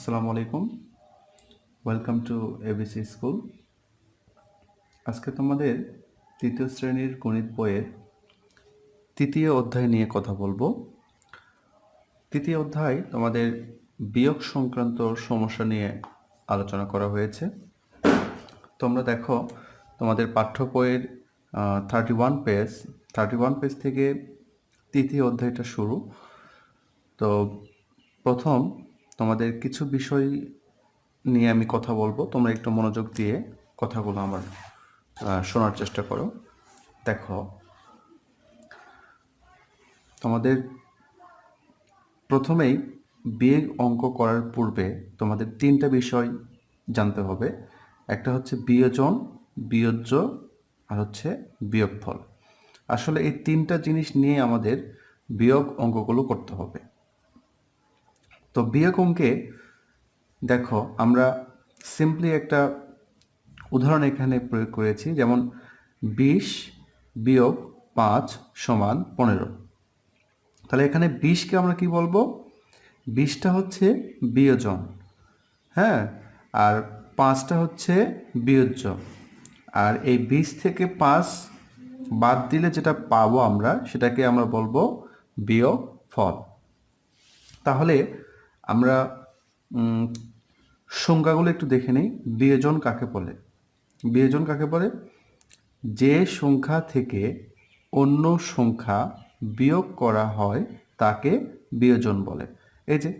আসসালামু আলাইকুম। Welcome to ABC school আজকে তোমাদের তৃতীয় শ্রেণির গণিত বইয়ের তৃতীয় অধ্যায় নিয়ে কথা বলব। তৃতীয় অধ্যায় তোমাদের বিয়োগ সংক্রান্ত সমস্যা নিয়ে আলোচনা করা হয়েছে। তোমরা দেখো, তোমাদের পাঠ্য বইয়ের thirty one page thirty one page থেকে তৃতীয় অধ্যায়টা শুরু। তো প্রথম তোমাদের কিছু বিষয় নিয়ে আমি কথা বলব। তোমরা একটু মনোযোগ দিয়ে কথাগুলো আমার শোনার চেষ্টা করো। দেখো, তোমাদের প্রথমেই বিয়োগ অঙ্ক করার পূর্বে তোমাদের তিনটা বিষয় জানতে হবে। একটা হচ্ছে বিয়োজন, বিয়োজ্য, আর হচ্ছে বিয়োগফল। আসলে এই তিনটা জিনিস নিয়ে আমাদের বিয়োগ অঙ্কগুলো করতে হবে। তো বিয়োগ অঙ্কে দেখো, আমরা সিম্পলি একটা উদাহরণ এখানে প্রয়োগ করেছি, যেমন বিশ বিয়োগ পাঁচ সমান পনেরো। তাহলে এখানে বিশকে আমরা কি বলব? বিশটা হচ্ছে বিয়োজন হ্যাঁ? আর পাঁচটা হচ্ছে বিয়োজ্য। আর এই বিশ থেকে পাঁচ বাদ দিলে যেটা পাবো আমরা, সেটাকে আমরা বলব বিয়োগ ফল। তাহলে আমরা সংজ্ঞাগুলো একটু দেখে নিই। বিয়োজন কাকে বলে? বিয়োজন কাকে বলে? যে সংখ্যা থেকে অন্য সংখ্যা বিয়োগ করা হয়, তাকে বিয়োজন বলে। এই যে,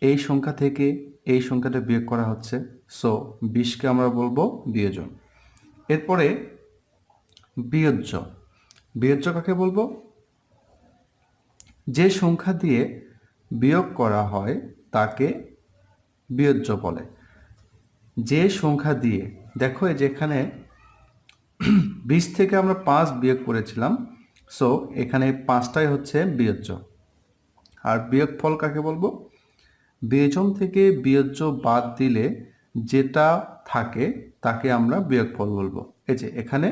এই সংখ্যা থেকে এই সংখ্যাটা বিয়োগ করা হচ্ছে। সো বিশকে আমরা বলব বিয়োজন। এরপরে, বিয়োজ্য। বিয়োজ্য কাকে বলব? যে সংখ্যা দিয়ে বিয়োগ করা হয় তাকে বিয়োজ্য বলে। যে সংখ্যা দিয়ে, দেখো এই যে বিশ থেকে আমরা পাঁচ বিয়োগ করেছিলাম সো এখানে পাঁচটাই হচ্ছে বিয়োজ্য। আর বিয়োগ ফল কাকে বলব? বিয়োজন থেকে বিয়োজ্য বাদ দিলে যেটা থাকে তাকে আমরা বিয়োগফল বলব। এই যে এখানে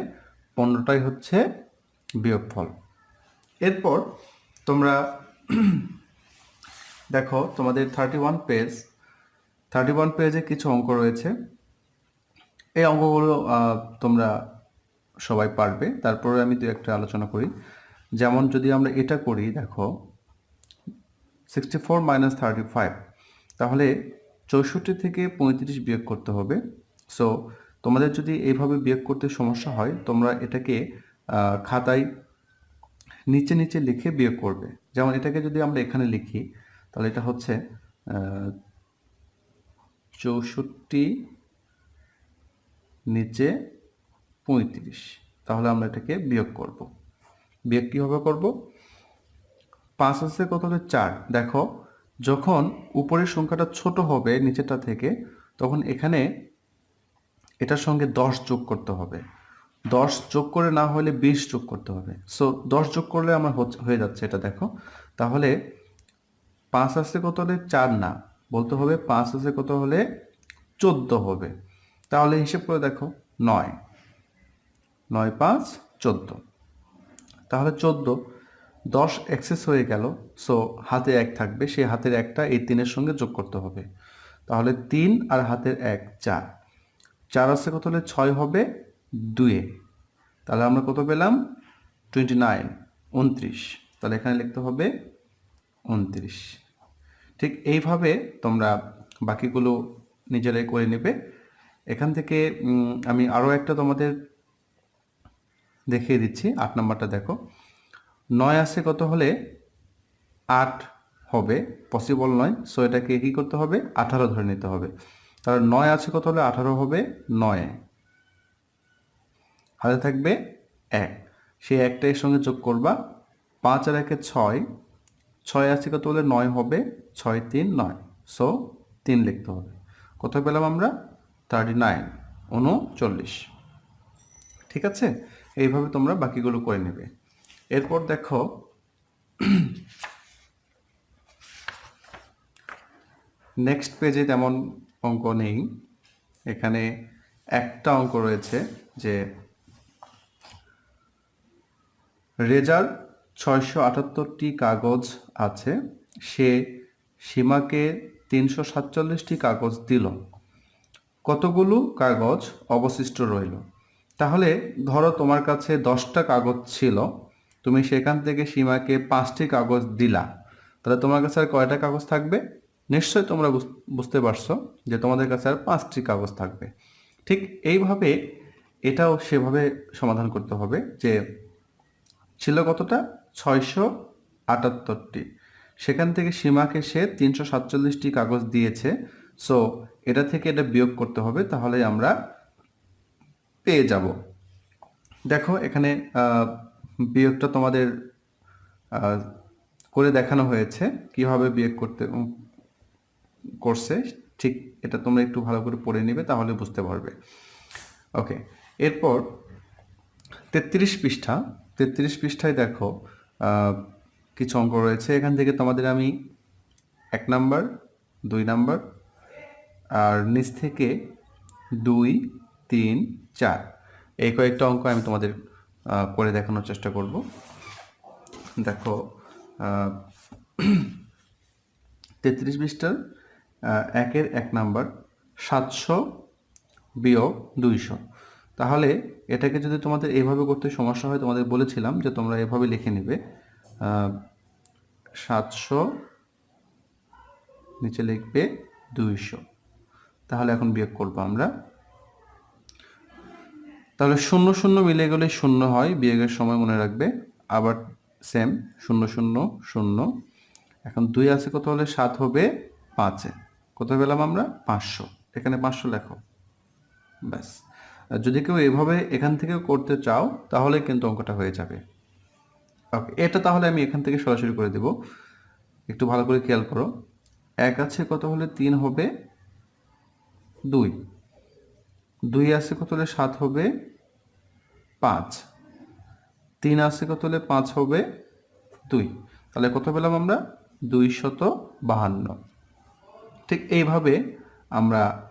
পনেরোটাই হচ্ছে বিয়োগফল। এরপর তোমরা দেখো, তোমাদের thirty one page thirty one পেজে কিছু অঙ্ক রয়েছে। এই অঙ্কগুলো তোমরা সবাই পারবে। তারপরে আমি দু একটা আলোচনা করি। যেমন যদি আমরা এটা করি, দেখো sixty four minus thirty five তাহলে চৌষট্টি থেকে পঁয়ত্রিশ বিয়োগ করতে হবে। সো তোমাদের যদি এইভাবে বিয়োগ করতে সমস্যা হয়, তোমরা এটাকে খাতায় নিচে নিচে লিখে বিয়োগ করবে। যেমন এটাকে যদি আমরা এখানে লিখি তাহলে এটা হচ্ছে চৌষট্টি নিচে পঁয়ত্রিশ। তাহলে আমরা এটাকে বিয়োগ করব। বিয়োগ কীভাবে করব? পাঁচ আছে কত হলে চার। দেখো, যখন উপরের সংখ্যাটা ছোট হবে নিচেরটা থেকে, তখন এখানে এটার সঙ্গে দশ যোগ করতে হবে। দশ যোগ করে না হলে বিশ যোগ করতে হবে। সো দশ যোগ করলে আমার হচ্ছে- হয়ে যাচ্ছে এটা, দেখো। তাহলে পাঁচ আসছে কত হলে চার না? বলতে হবে পাঁচ আসছে কত হলে চোদ্দ হবে। তাহলে হিসেব করে দেখো, নয়। নয় পাঁচ, চোদ্দ। তাহলে চোদ্দ, দশ এক্সেস হয়ে গেল সো হাতে এক থাকবে, সেই হাতের একটা এই তিনের সঙ্গে যোগ করতে হবে। তাহলে তিন আর হাতের এক, চার। চার আসছে কত হলে ছয় হবে? দুয়ে তাহলে আমরা কত পেলাম? টোয়েন্টি নাইন উনত্রিশ। তাহলে এখানে লিখতে হবে উনত্রিশ। ঠিক এইভাবে তোমরা বাকিগুলো নিজেরাই করে নেবে। এখান থেকে আমি আরও একটা তোমাদের দেখিয়ে দিচ্ছি। আট নাম্বারটা দেখো। নয় আসে কত হলে? আট হবে। পসিবল নয় সো এটাকে কী করতে হবে? আঠারো ধরে নিতে হবে। তাহলে নয় আছে কত হলে? আঠারো হবে নয়। হাতে থাকবে এক। সেই একটা এর সঙ্গে যোগ করবা। পাঁচ আর একে ছয় ছয় আছে কত হলে নয় হবে। ছয়, তিন, নয়। সো তিন লিখতে হবে। কত পেলাম আমরা? থার্টি নাইন উনচল্লিশ। ঠিক আছে? এইভাবে তোমরা বাকিগুলো করে নেবে। এরপর দেখো নেক্সট পেজে তেমন অঙ্ক নেই। এখানে একটা অঙ্ক রয়েছে যে রেজার ছয়শো আটাত্তরটি কাগজ আছে। সে সীমাকে তিনশো সাতচল্লিশটি কাগজ দিল। কতগুলো কাগজ অবশিষ্ট রইল? তাহলে ধরো তোমার কাছে দশটা কাগজ ছিল, তুমি সেখান থেকে সীমাকে পাঁচটি কাগজ দিলা। তাহলে তোমার কাছে আর কয়টা কাগজ থাকবে? নিশ্চয়ই তোমরা বুঝ- বুঝতে পারছ যে তোমাদের কাছে আর পাঁচটি কাগজ থাকবে। ঠিক এইভাবে এটাও সেভাবে সমাধান করতে হবে যে ছিল কতটা? ছয়শো আটাত্তরটি। সেখান থেকে সীমাকে সে তিনশো সাতচল্লিশটি কাগজ দিয়েছে। সো এটা থেকে এটা বিয়োগ করতে হবে তাহলে আমরা পেয়ে যাব। দেখো, এখানে বিয়োগটা তোমাদের করে দেখানো হয়েছে, কীভাবে বিয়োগ করতে করছে। ঠিক এটা তোমরা একটু ভালো করে পড়ে নিবে, তাহলে বুঝতে পারবে। ওকে এরপর তেত্রিশ পৃষ্ঠা, তেত্রিশ পৃষ্ঠায় দেখো কিছু অঙ্ক রয়েছে। এখান থেকে তোমাদের আমি এক নাম্বার দুই নাম্বার আর নিচ থেকে দুই তিন চার। এই কয়েকটা অঙ্ক আমি তোমাদের করে দেখানোর চেষ্টা করব। দেখো তেত্রিশ আহ, একের এক নাম্বার সাতশো বিয়োগ দুইশো। তাহলে এটাকে যদি তোমাদের এইভাবে করতে সমস্যা হয়, তোমাদের বলেছিলাম যে তোমরা এভাবে লিখে নেবে। সাতশো, নিচে লিখবে দুইশো। তাহলে এখন বিয়োগ করব আমরা। তাহলে শূন্য শূন্য মিলে গেলে শূন্য হয়, বিয়োগের সময় মনে রাখবে। আবার সেম শূন্য শূন্য শূন্য। এখন দুই আছে কত হলে? সাত হবে পাঁচে। কত পেলাম আমরা? পাঁচশো। এখানে পাঁচশো লেখো। ব্যাস। যদি কেউ এভাবে এখান থেকে করতে চাও, তাহলে কিন্তু অঙ্কটা হয়ে যাবে। ওকে এটা তাহলে আমি এখান থেকে সরাসরি করে দেব। একটু ভালো করে খেয়াল করো। এক আছে কত হলে তিন হবে? দুই। দুই আছে কত হলে সাত হবে? পাঁচ। তিন আছে কত হলে পাঁচ হবে? দুই। তাহলে কত পেলাম আমরা? দুই শত বাহান্ন। ঠিক এইভাবে আমরা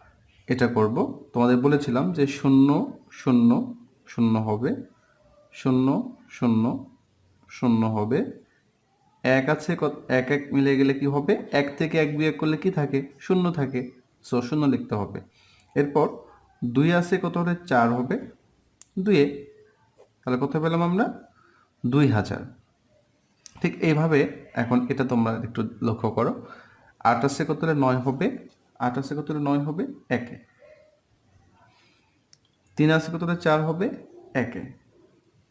এটা করব। তোমাদের বলেছিলাম যে শূন্য শূন্য শূন্য হবে। শূন্য শূন্য শূন্য হবে। এক আছে কত- এক এক মিলে গেলে কি হবে? এক থেকে এক বিয়োগ করলে কি থাকে? শূন্য থাকে। সো শূন্য লিখতে হবে। এরপর দুই আছে কত হলে চার হবে। দুয়ে তাহলে কত পেলাম আমরা? দুই হাজার। ঠিক এইভাবে এখন এটা তোমরা একটু লক্ষ্য করো। আট আছে কত হলে নয় হবে। আট আছে কত হলে নয় হবে একে। তিন আছে কত হলে চার হবে একে।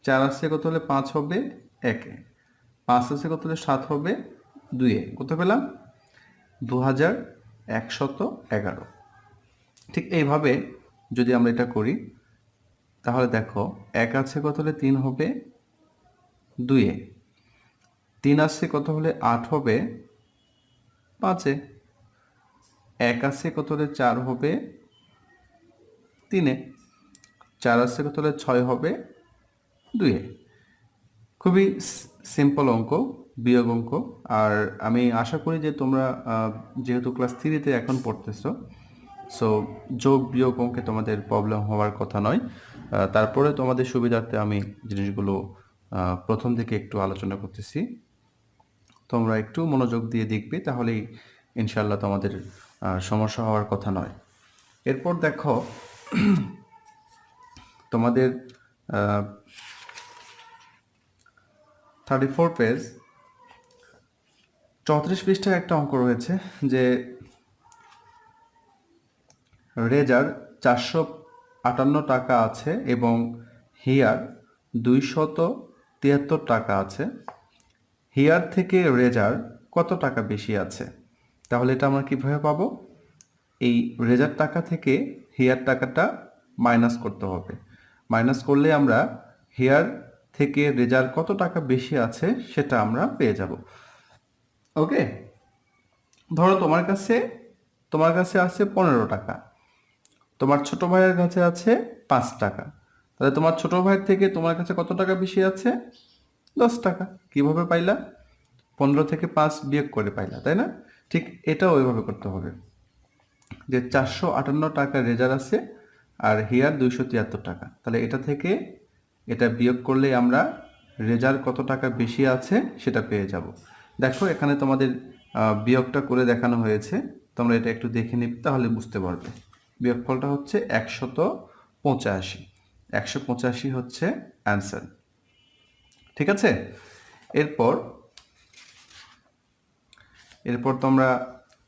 চার আছে কত হলে পাঁচ হবে একে। পাঁচ আছে কত হলে সাত হবে দুয়ে কত পেলাম? দু হাজার একশত এগারো। ঠিক এইভাবে যদি আমরা এটা করি, তাহলে দেখো এক আছে কত হলে তিন হবে দুয়ে তিন আসছে কত হলে আট হবে পাঁচে এক আসছে কত হলে চার হবে? তিনে। চার আসছে কত হলে ছয় হবে? দুয়ে। খুবই সিম্পল অঙ্ক, বিয়োগ অঙ্ক। আর আমি আশা করি যে তোমরা যেহেতু ক্লাস থ্রিতে এখন পড়তেছো সো যোগ, বিয়োগ অঙ্কে তোমাদের প্রবলেম হওয়ার কথা নয়। তারপরে তোমাদের সুবিধার্থে আমি জিনিসগুলো প্রথম থেকে একটু আলোচনা করতেছি। তোমরা একটু মনোযোগ দিয়ে দেখবে, তাহলেই ইনশাল্লাহ তোমাদের সমস্যা হওয়ার কথা নয়। এরপর দেখো, তোমাদের থার্টি ফোর পেজ চৌত্রিশ পৃষ্ঠায় একটা অঙ্ক রয়েছে যে রেজার চারশো আটান্ন টাকা আছে এবং হিয়ার দুইশত তিয়াত্তর টাকা আছে। হিয়ার থেকে রেজার কত টাকা বেশি আছে? তাহলে এটা আমরা কীভাবে পাবো? এই রেজার টাকা থেকে হেয়ার টাকাটা মাইনাস করতে হবে। মাইনাস করলে আমরা হেয়ার থেকে রেজার কত টাকা বেশি আছে সেটা আমরা পেয়ে যাব। ওকে? ধরো তোমার কাছে তোমার কাছে আছে পনেরো টাকা। তোমার ছোট ভাইয়ের কাছে আছে পাঁচ টাকা। তাহলে তোমার ছোট ভাইয়ের থেকে তোমার কাছে কত টাকা বেশি আছে? দশ টাকা। কীভাবে পাইলা? পনেরো থেকে পাঁচ বিয়োগ করে পাইলা, তাই না? ঠিক এটাও ওইভাবে করতে হবে। যে চারশো আটান্ন টাকা রেজার আছে আর হেয়ার দুইশো তিয়াত্তর টাকা। তাহলে এটা থেকে এটা বিয়োগ করলে আমরা রেজার কত টাকা বেশি আছে সেটা পেয়ে যাব। দেখো এখানে তোমাদের বিয়োগটা করে দেখানো হয়েছে। তোমরা এটা একটু দেখে নিবে তাহলে বুঝতে পারবে। বিয়োগফলটা হচ্ছে একশত পঁচাশি। একশো পঁচাশি হচ্ছে অ্যান্সার ঠিক আছে? এরপর এরপর তোমরা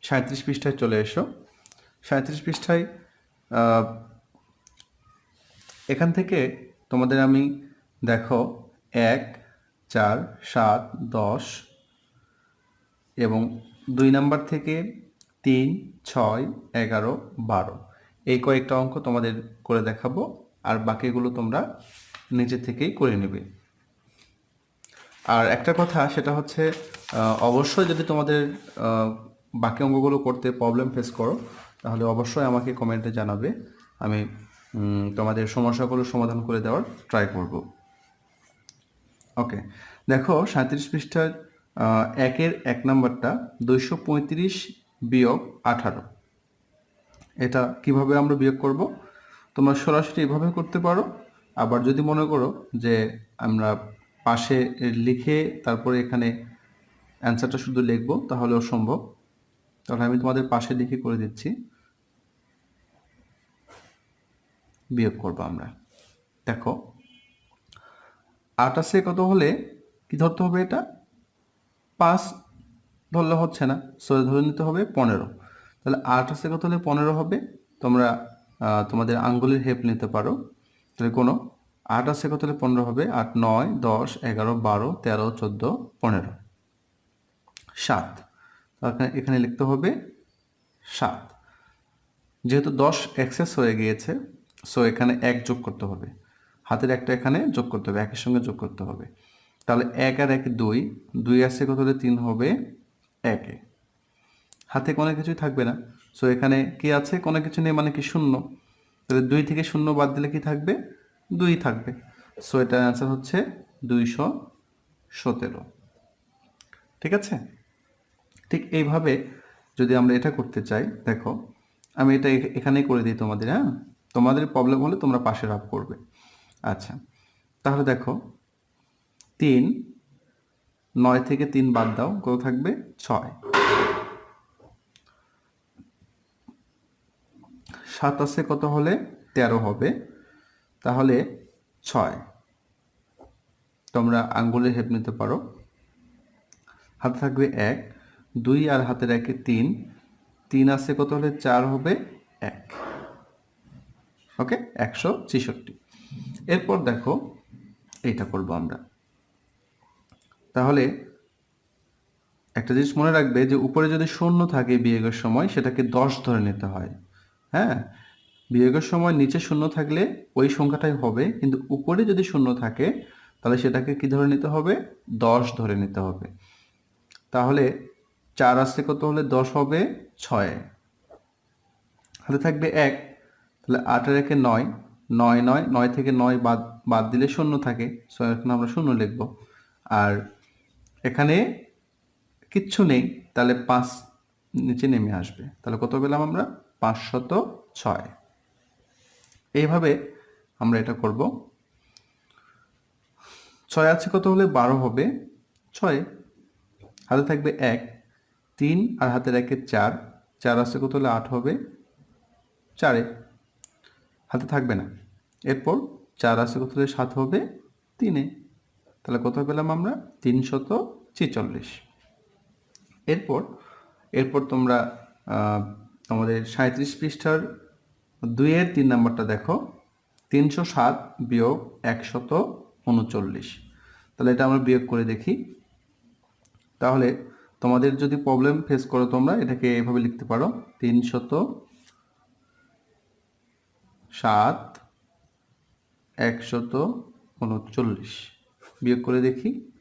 সাঁত্রিশ পৃষ্ঠায় চলে এসো। সাঁত্রিশ পৃষ্ঠায় এখান থেকে তোমাদের আমি দেখো, এক, চার, সাত, দশ এবং দুই নাম্বার থেকে তিন, ছয়, এগারো, বারো। এই কয়েকটা অঙ্ক তোমাদের করে দেখাবো, আর বাকিগুলো তোমরা নিজে থেকেই করে নেবে। আর একটা কথা, সেটা হচ্ছে অবশ্যই যদি তোমাদের বাকি অঙ্কগুলো করতে প্রবলেম ফেস করো, তাহলে অবশ্যই আমাকে কমেন্টে জানাবে। আমি তোমাদের সমস্যাগুলো সমাধান করে দেওয়ার ট্রাই করব। ওকে দেখো সাঁত্রিশ পৃষ্ঠার একের এক নম্বরটা দুইশো পঁয়ত্রিশ বিয়োগ আঠারো। এটা কীভাবে আমরা বিয়োগ করব? তোমরা সরাসরি এভাবে করতে পারো। আবার যদি মনে করো যে আমরা পাশে লিখে তারপরে এখানে অ্যান্সারটা শুধু লিখব, তাহলেও সম্ভব। তাহলে আমি তোমাদের পাশে লিখে করে দিচ্ছি। বিয়োগ করব আমরা। দেখো, আটাশে কত হলে কি ধরতে হবে এটা? পাঁচ ধরলে হচ্ছে না, সো ধরে নিতে হবে পনেরো। তাহলে আট আছে কত হলে পনেরো হবে? তোমরা তোমাদের আঙ্গুলের হেল্প নিতে পারো। তাহলে কোনো আট আছে কত হলে? পনেরো হবে। আট, নয়, দশ, এগারো, বারো, তেরো, চোদ্দ, পনেরো। সাত। এখানে লিখতে হবে সাত। যেহেতু দশ এক্সেস হয়ে গিয়েছে, সো এখানে এক যোগ করতে হবে। হাতের একটা এখানে যোগ করতে হবে, একের সঙ্গে যোগ করতে হবে। তাহলে এক আর এক দুই দুই আসছে কত হলে? তিন হবে একে। হাতে কোনো কিছুই থাকবে না। সো এখানে কি আছে? কোনো কিছু নেই মানে কি শূন্য। তাহলে দুই থেকে শূন্য বাদ দিলে কি থাকবে? দুই থাকবে। সো এটার অ্যান্সার হচ্ছে দুইশো সতেরো। ঠিক আছে? ঠিক এইভাবে যদি আমরা এটা করতে চাই, দেখো, আমি এটা এখানেই করে দিই তোমাদের হ্যাঁ? তোমাদের প্রবলেম হলে তোমরা পাশে রাফ করবে। আচ্ছা তাহলে দেখো, তিন, নয় থেকে তিন বাদ দাও, কত থাকবে? ছয়। সাতাশে কত হলে তেরো হবে। তাহলে ছয়। তোমরা আঙ্গুলের হেপ নিতে পারো। হাতে থাকবে এক, দুই আর হাতের একে তিন। তিন আছে কত হলে? চার হবে এক। ওকে? একশো ছেষট্টি। এরপর দেখো, এইটা করব আমরা। তাহলে একটা জিনিস মনে রাখবে যে, উপরে যদি শূন্য থাকে বিয়োগের সময়, সেটাকে দশ ধরে নিতে হয়। হ্যাঁ? বিয়োগের সময় নিচে শূন্য থাকলে ওই সংখ্যাটাই হবে, কিন্তু উপরে যদি শূন্য থাকে, তাহলে সেটাকে কি ধরে নিতে হবে? দশ ধরে নিতে হবে। তাহলে চার আসতে কত হলে? দশ হবে ছয়। হাতে থাকবে এক, তাহলে আটের একে নয় নয় নয় নয় থেকে নয় বাদ বাদ দিলে শূন্য থাকে। সো এখন আমরা শূন্য লিখব। আর এখানে কিচ্ছু নেই, তাহলে পাঁচ নিচে নেমে আসবে। তাহলে কত পেলাম আমরা? পাঁচশত ছয়। এইভাবে আমরা এটা করব। ছয় আছে কত হলে বারো হবে। ছয় হাতে থাকবে এক তিন আর হাতের একে চার। চার আছে কত হলে আট হবে। চারে হাতে থাকবে না। এরপর চার আছে কত হলে সাত হবে। তিনে তাহলে কত পেলাম আমরা? তিনশত ছেচল্লিশ। এরপর এরপর তোমরা আহ, তোমাদের সাঁত্রিশ পৃষ্ঠার দুইয়ের তিন নাম্বারটা দেখো, তিনশো সাত বিয়োগ একশত উনচল্লিশ। তাহলে এটা আমরা বিয়োগ করে দেখি। তাহলে তোমাদের যদি প্রবলেম ফেস করো তোমরা, এটাকে এভাবে লিখতে পারো, তিনশত সাত একশত উনচল্লিশ। বিয়োগ করে দেখি।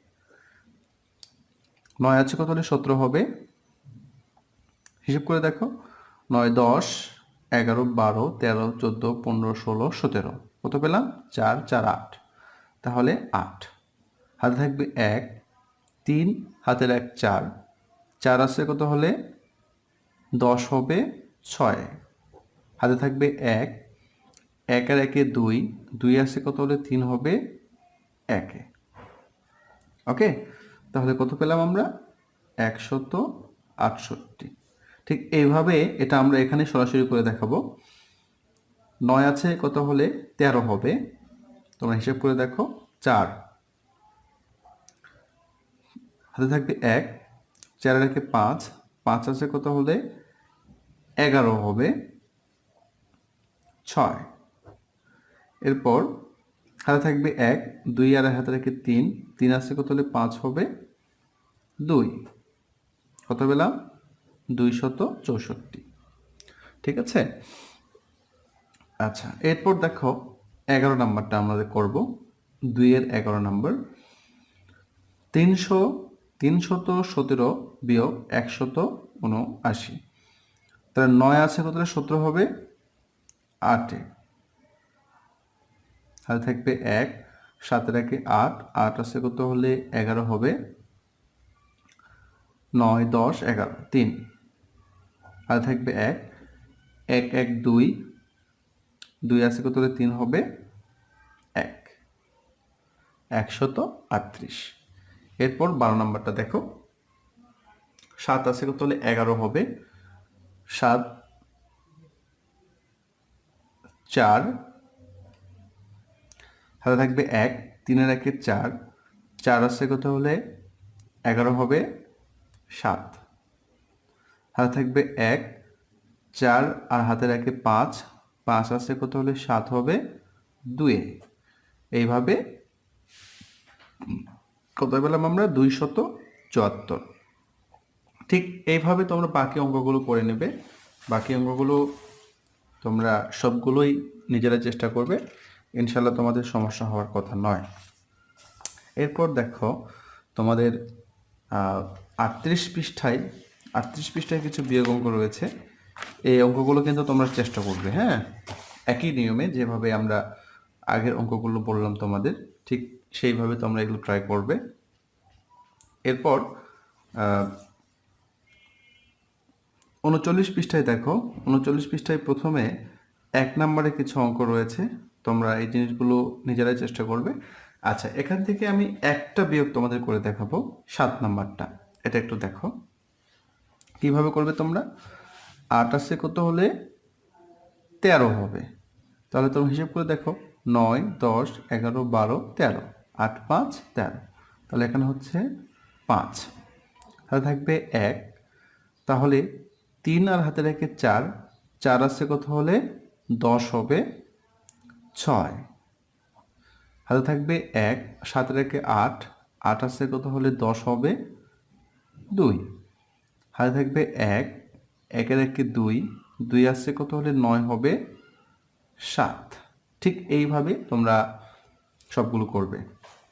নয় আছে কত হলে সতেরো হবে? হিসেব করে দেখো। নয় দশ এগারো, বারো, তেরো, চোদ্দ, পনেরো, ষোলো, সতেরো। কত পেলাম? চার চার, আট। তাহলে আট। হাতে থাকবে এক, তিন, হাতের এক, চার। চার আছে কত হলে? দশ হবে ছয়। হাতে থাকবে এক এক আর একে দুই। দুই আছে কত হলে? তিন হবে একে। ওকে? তাহলে কত পেলাম আমরা? একশত আটষট্টি। ঠিক এইভাবে এটা আমরা এখানে সরাসরি করে দেখাবো। নয় আছে কত হলে তেরো হবে। তোমরা হিসেব করে দেখো, চার। হাতে থাকবে এক, চার রেখে পাঁচ পাঁচ আছে কত হলে এগারো হবে। ছয়। এরপর হাতে থাকবে এক, দুই আর হাতে রেখে তিন তিন আছে কত হলে পাঁচ হবে। দুই। কত পেলাম? দুই শত চৌষট্টি। ঠিক আছে? আচ্ছা এরপর দেখো এগারো নাম্বারটা আমাদের করব, দুইয়ের এগারো নাম্বার। তিনশো, তিনশত সতেরো বিয়োগ একশত উনআশি। তাহলে নয় আছে কত সতেরো হবে আটে। তাহলে থাকবে এক, সাতের একে আট আট আছে কত হলে এগারো হবে নয়, দশ, এগারো, তিন। আর থাকবে এক। এক এক, দুই। দুই আছে কত? তিন হবে এক। একশত আটত্রিশ। এরপর বারো নাম্বারটা দেখো। সাত আছে কত? হলে এগারো হবে। সাত, চার। হাতে থাকবে এক। তিনের একে চার। চার আছে কত? হলে এগারো হবে সাত। হাতে থাকবে এক, চার আর হাতে রাখে পাঁচ। পাঁচ আছে কত হলে সাত হবে? দুয়ে এইভাবে কত পেলাম আমরা? দুই শত চুয়াত্তর। ঠিক এইভাবে তোমরা বাকি অঙ্কগুলো করে নেবে। বাকি অঙ্কগুলো তোমরা সবগুলোই নিজেরা চেষ্টা করবে। ইনশাল্লাহ তোমাদের সমস্যা হওয়ার কথা নয়। এরপর দেখো তোমাদের আটত্রিশ পৃষ্ঠায় আটত্রিশ পৃষ্ঠায় কিছু বিয়োগ অঙ্ক রয়েছে। এই অঙ্কগুলো কিন্তু তোমরা চেষ্টা করবে হ্যাঁ? একই নিয়মে যেভাবে আমরা আগের অঙ্কগুলো বললাম তোমাদের, ঠিক সেইভাবে তোমরা এগুলো ট্রাই করবে। এরপর উনচল্লিশ পৃষ্ঠায় দেখো, উনচল্লিশ পৃষ্ঠায় প্রথমে এক নম্বরে কিছু অঙ্ক রয়েছে, তোমরা এই জিনিসগুলো নিজেরাই চেষ্টা করবে। আচ্ছা এখান থেকে আমি একটা বিয়োগ তোমাদের করে দেখাবো, সাত নাম্বারটা, এটা একটু দেখো। কীভাবে করবে তোমরা? আটাশে কত হলে? তেরো হবে। তাহলে তোমরা হিসেব করে দেখো, নয়, দশ, এগারো, বারো, তেরো, আট, পাঁচ, তেরো। তাহলে এখানে হচ্ছে পাঁচ। তাহলে থাকবে এক। তাহলে তিন আর হাতে রেখে চার চার আসছে কত হলে? দশ হবে ছয়। হাতে থাকবে এক সাত রেখে আট আট আসছে কত হলে? দশ হবে দুই। হাতে থাকবে এক, একের একে দুই দুই আসছে কত হলে নয় হবে সাত। ঠিক এইভাবে তোমরা সবগুলো করবে।